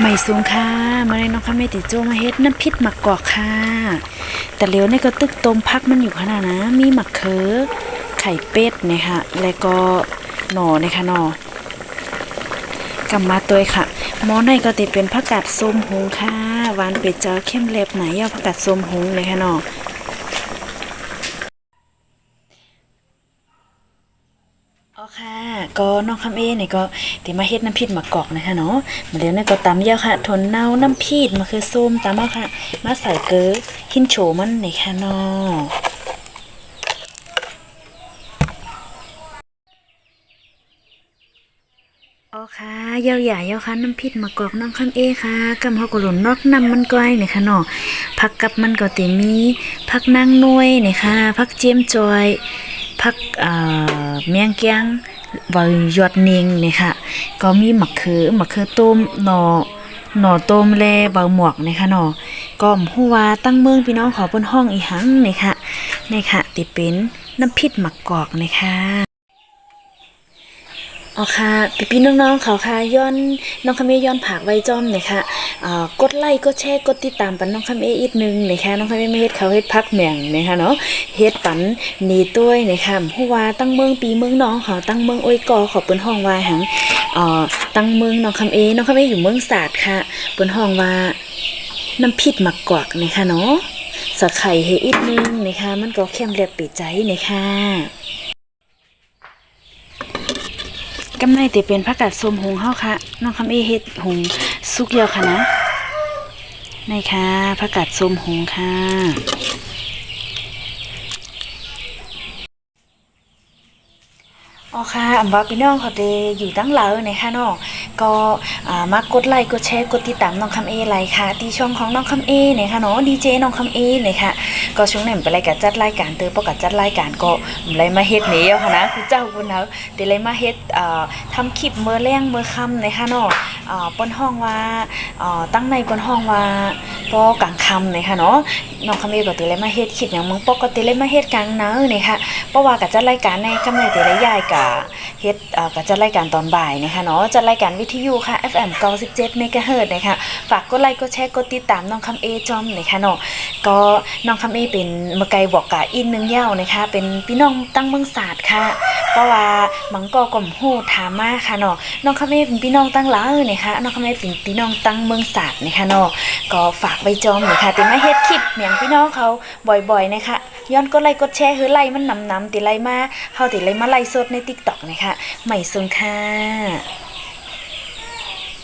ไม่สูงค่ะมาในน้องข้าเมติโจมาเฮ็ดน้ำพริกหมักกอกค่ะ แต่เลี้ยวนี่ก็ตึกต้มพักมันอยู่ขนาดนะ มีหมักเขือไข่เป็ดนะคะแล้วก็หน่อนะคะหน่อกำมาตัวค่ะหม้อในก็ติเป็นผักกาดส้มหุงค่ะหวานเป็ดเจ้าเข้มเล็บไหนยอผักกาดส้มหุงเลยค่ะหน่อ อ๋อ ค่ะก็น้องคำเอเนี่ยก็ติมาเฮ็ดน้ำพริกมะกอกนะคะเนาะมาเดี๋ยวเนี่ยก็ตำยาค่ะทนเน่าน้ำพริกมะเขือส้มตำเอาค่ะ มาใส่เกลือหินโฉมันนี่ค่ะเนาะอ๋อค่ะยาวใหญ่ยาวค่ะน้ำพริกมะกอกน้องคำเอค่ะกำเฮาก็หล่นนอกน้ำมันก้อยนี่ค่ะเนาะผักกับมันก็ติมีผักนางนวยนี่ค่ะผักเจียมจอย ผักเมียงเกียงวายอดนิงนี่ค่ะ ก็มีมะเขือมะเขือต้มหน่อหน่อต้มเลเบาหมวกนะค่ะหนาะก็มหัวตั้งเมืองพี่น้องขอเปิ้นห้องอีหังนี่ค่ะนี่ค่ะติเป็นน้ำพริกหมักกอกนี่ค่ะ อ๋อค่ะพี่พี่ๆน้องๆเขาค่ะย้อนน้องคำเอย้อนผักไว้จอมหน่ยค่ะกดไลค์กดแชร์กดติดตามปันน้องคำเออีกหนึงหน่ยค่ะน้องคำเอไม่เฮ็ดเขาเฮ็ดพักแหม่งนะคะเนาะเฮ็ดปันหนีต้วยหน่ยค่ะผู้ว่าตั้งเมืองปีเมืองน้องเขาตั้งเมืองโอ้ยกอขอเปิ้นห้องว่าหังอ่าตั้งเมืองน้องคำเอน้องคำเออยู่เมืองศาสตร์ค่ะเปิ้นห้องว่าน้ำพริกหมักกอกนะค่ะเนาะสะไข่ให้อีกหนึงนะค่ะมันก็เข้มเรียบปีใจนะค่ะ กำไรติเป็นผักกาดส้มหงเฮาค่ะน้องคำเอเฮ็ดหงสุกเยาะค่ะนะนี่ค่ะผักกาดส้มหงค่ะ อ๋อค่ะอำว่าพี่น้องเขาเดอยู่ตั้งเหลาเนี่ยค่ะเนาะก็มากดไลค์กดแชร์กดติดตามน้องคำเอไลค์ค่ะที่ช่องของน้องคำเอเนี่ยค่ะเนาะดีเจน้องคำเอเนี่ยค่ะก็ช่วงนี้นเป็นรายการจัดรายการเตอปกัดจัดรายการก็มันเลยมาเฮ็ดเนียค่ะนะคุณเจ้าคุณเฮาเดี๋ยวเลยมาเฮ็ดทำคลิปเมื้อแรงมื้อค่ำนะคะเนาะเอ่อเปิ้นห้องว่าตั้งในปนห้องว่า ปอกลางค่ำนะคะเนาะน้องคำเอก็ติเลยมาเฮ็ดคลิปหยังมึงปกติเลยมาเฮ็ดกลางเนาเนี่ค่ะเพราะว่ากับจัดรายการในกำเนิดแต่ละยายกะเฮ็ดเอ่อกับจัดรายการตอนบ่ายนะคะเนาะจัดรายการวิทยุค่ะ FM 97เมกะเฮิรตนะคะฝากกดไลค์กดแชร์กดติดตามน้องคำเอจอมนะคะเนาะก็น้องคำเอเป็นมะไกบอกกะอินนึงเย้านะคะเป็นพี่น้องตั้งเมืองศาสตร์ค่ะ เพราะว่ามังกอกลมหูถามมาค่ะเนาะน้องคำเมเป็นพี่น้องตั้งหลายนะคะน้องคำเมเป็นพี่น้องตั้งเมืองศาสตร์นะคะเนาะก็ฝากไว้จอมหน่อยค่ะติมาเฮ็ดคลิปเหมียงพี่น้องเขาบ่อยๆนะคะย้อนกดไลค์กดแชร์เฮือไล่มันนำๆติไล่มาเฮาติไล่มาไล่สดใน TikTok นะคะใหม่สนค่ะ